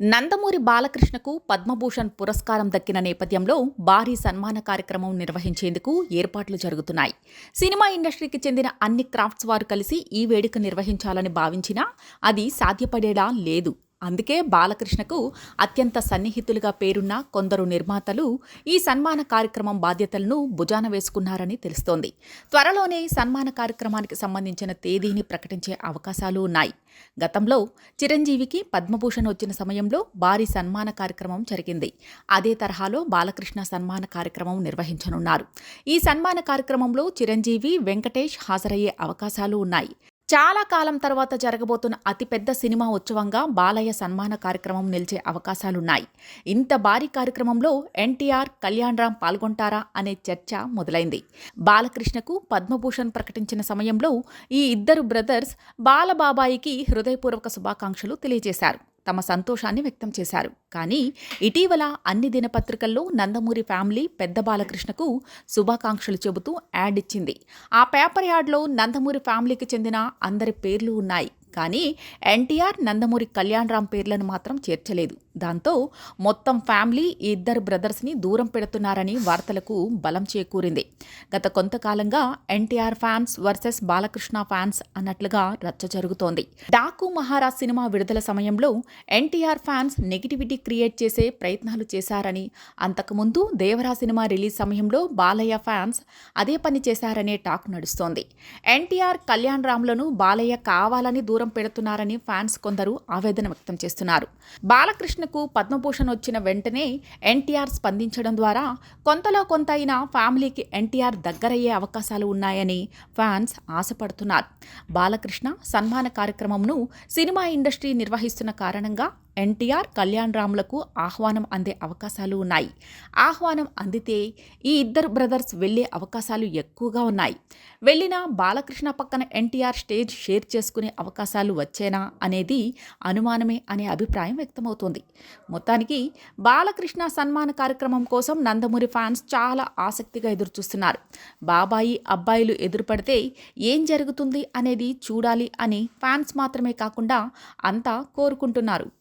నందమూరి బాలకృష్ణకు పద్మభూషణ్ పురస్కారం దక్కిన నేపథ్యంలో భారీ సన్మాన కార్యక్రమం నిర్వహించేందుకు ఏర్పాట్లు జరుగుతున్నాయి. సినిమా ఇండస్ట్రీకి చెందిన అన్ని క్రాఫ్ట్స్ వారు కలిసి ఈ వేడుక నిర్వహించాలని భావించినా అది సాధ్యపడేలా లేదు. అందుకే బాలకృష్ణకు అత్యంత సన్నిహితులుగా పేరున్న కొందరు నిర్మాతలు ఈ సన్మాన కార్యక్రమం బాధ్యతలను భుజాన వేసుకున్నారని తెలుస్తోంది. త్వరలోనే సన్మాన కార్యక్రమానికి సంబంధించిన తేదీని ప్రకటించే అవకాశాలు ఉన్నాయి. గతంలో చిరంజీవికి పద్మభూషణ్ వచ్చిన సమయంలో భారీ సన్మాన కార్యక్రమం జరిగింది. అదే తరహాలో బాలకృష్ణ సన్మాన కార్యక్రమం నిర్వహించనున్నారు. ఈ సన్మాన కార్యక్రమంలో చిరంజీవి వెంకటేష్ హాజరయ్యే అవకాశాలు ఉన్నాయి. చాలా కాలం తర్వాత జరగబోతున్న అతిపెద్ద సినిమా ఉత్సవంగా బాలయ్య సన్మాన కార్యక్రమం నిలిచే అవకాశాలున్నాయి. ఇంత భారీ కార్యక్రమంలో ఎన్టీఆర్ కళ్యాణ్ రామ్ పాల్గొంటారా అనే చర్చ మొదలైంది. బాలకృష్ణకు పద్మభూషణ్ ప్రకటించిన సమయంలో ఈ ఇద్దరు బ్రదర్స్ బాలబాబాయికి హృదయపూర్వక శుభాకాంక్షలు తెలియజేశారు. తమ సంతోషాన్ని వ్యక్తం చేశారు. కానీ ఇటీవల అన్ని దినపత్రికల్లో నందమూరి ఫ్యామిలీ పెద్ద బాలకృష్ణకు శుభాకాంక్షలు చెబుతూ యాడ్ ఇచ్చింది. ఆ పేపర్ యాడ్లో నందమూరి ఫ్యామిలీకి చెందిన అందరి పేర్లు ఉన్నాయి. కానీ ఎన్టీఆర్ నందమూరి కళ్యాణ్ రామ్ పేర్లను మాత్రం చేర్చలేదు. దాంతో మొత్తం ఫ్యామిలీ ఈ ఇద్దరు బ్రదర్స్ని దూరం పెడుతున్నారని వార్తలకు బలం చేకూరింది. గత కొంతకాలంగా NTR fans versus Balakrishna fans అన్నట్లుగా రచ్చ జరుగుతోంది. డాకు మహారాజ్ సినిమా విడుదల సమయంలో ఎన్టీఆర్ ఫ్యాన్స్ నెగిటివిటీ క్రియేట్ చేసే ప్రయత్నాలు చేశారని అంతకుముందు దేవరా సినిమా రిలీజ్ సమయంలో బాలయ్య ఫ్యాన్స్ అదే పని చేశారనే టాక్ నడుస్తోంది. ఎన్టీఆర్ కళ్యాణ్ రామ్లను బాలయ్య కావాలని దూరం పెడుతున్నారని ఫ్యాన్స్ కొందరు ఆవేదన వ్యక్తం చేస్తున్నారు. బాలకృష్ణ బాలకృష్ణకు పద్మభూషణ్ వచ్చిన వెంటనే ఎన్టీఆర్ స్పందించడం ద్వారా కొంతలో కొంత అయినా ఫ్యామిలీకి ఎన్టీఆర్ దగ్గరయ్యే అవకాశాలు ఉన్నాయని ఫ్యాన్స్ ఆశపడుతున్నారు. బాలకృష్ణ సన్మాన కార్యక్రమంను సినిమా ఇండస్ట్రీ నిర్వహిస్తున్న కారణంగా ఎన్టీఆర్ కళ్యాణ్ రామ్లకు ఆహ్వానం అందే అవకాశాలు ఉన్నాయి. ఆహ్వానం అందితే ఈ ఇద్దరు బ్రదర్స్ వెళ్ళే అవకాశాలు ఎక్కువగా ఉన్నాయి. వెళ్ళిన బాలకృష్ణ పక్కన ఎన్టీఆర్ స్టేజ్ షేర్ చేసుకునే అవకాశాలు వచ్చేనా అనేది అనుమానమే అనే అభిప్రాయం వ్యక్తమవుతోంది. మొత్తానికి బాలకృష్ణ సన్మాన కార్యక్రమం కోసం నందమూరి ఫ్యాన్స్ చాలా ఆసక్తిగా ఎదురుచూస్తున్నారు. బాబాయి అబ్బాయిలు ఎదురుపడితే ఏం జరుగుతుంది అనేది చూడాలి అని ఫ్యాన్స్ మాత్రమే కాకుండా అంతా కోరుకుంటున్నారు.